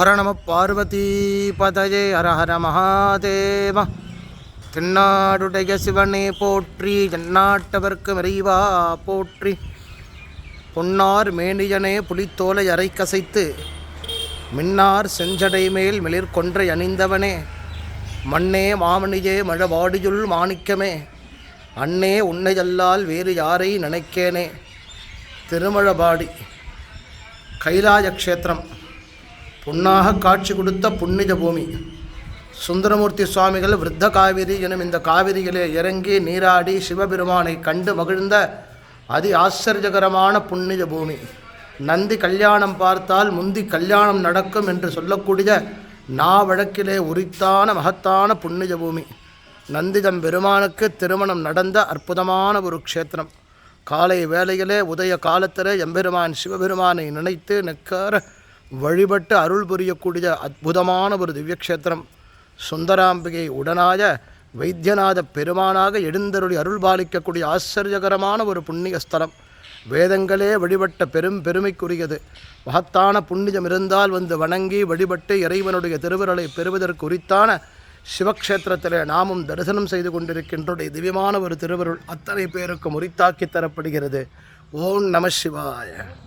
ஹர நம பார்வதி பதஜே ஹர ஹர மகாதேவ தென்னாடுடைய சிவனே போற்றி ஜன்னாட்டவர்க்கு மறைவா போற்றி பொன்னார் மேனியனே புலித்தோலை அரை கசைத்து மின்னார் செஞ்சடை மேல் மிளிர்கொன்றை அணிந்தவனே மண்ணே மாமணியே மழவாடியுள் மாணிக்கமே அண்ணே உன்னையல்லால் வேறு யாரை நினைக்கேனே। திருமழபாடி கைலாய க்ஷேத்திரம் பொன்னாக காட்சி கொடுத்த புண்ணிய பூமி. சுந்தரமூர்த்தி சுவாமிகள் விருத்த காவிரி எனும் இந்த காவிரியிலே இறங்கி நீராடி சிவபெருமானை கண்டு மகிழ்ந்த அதி ஆச்சரியகரமான புண்ணிய பூமி. நந்தி கல்யாணம் பார்த்தால் முந்தி கல்யாணம் நடக்கும் என்று சொல்லக்கூடிய நா வழக்கிலே உரித்தான மகத்தான புண்ணிய பூமி. நந்திதம் பெருமானுக்கு திருமணம் நடந்த அற்புதமான ஒரு க்ஷேத்திரம். காலை வேளையிலே உதய காலத்திலே எம்பெருமான் சிவபெருமானை நினைத்து நிற்கிற வழிபட்டு அருள் புரியக்கூடிய அற்புதமான ஒரு திவ்யக்ஷேத்திரம். சுந்தராம்பிகை உடனாய வைத்தியநாத பெருமானாக எழுந்தருளி அருள் பாலிக்கக்கூடிய ஆச்சரியகரமான ஒரு புண்ணிய ஸ்தலம். வேதங்களே வழிபட்ட பெரும் பெருமைக்குரியது. மகத்தான புண்ணியம் இருந்தால் வந்து வணங்கி வழிபட்டு இறைவனுடைய திருவிரலை பெறுவதற்குரித்தான சிவக்ஷேத்திரத்திலே நாமும் தரிசனம் செய்து கொண்டிருக்கின்றோடைய திவ்யமான ஒரு திருவருள் அத்தனை பேருக்கும் உரித்தாக்கி தரப்படுகிறது. ஓம் நம சிவாய.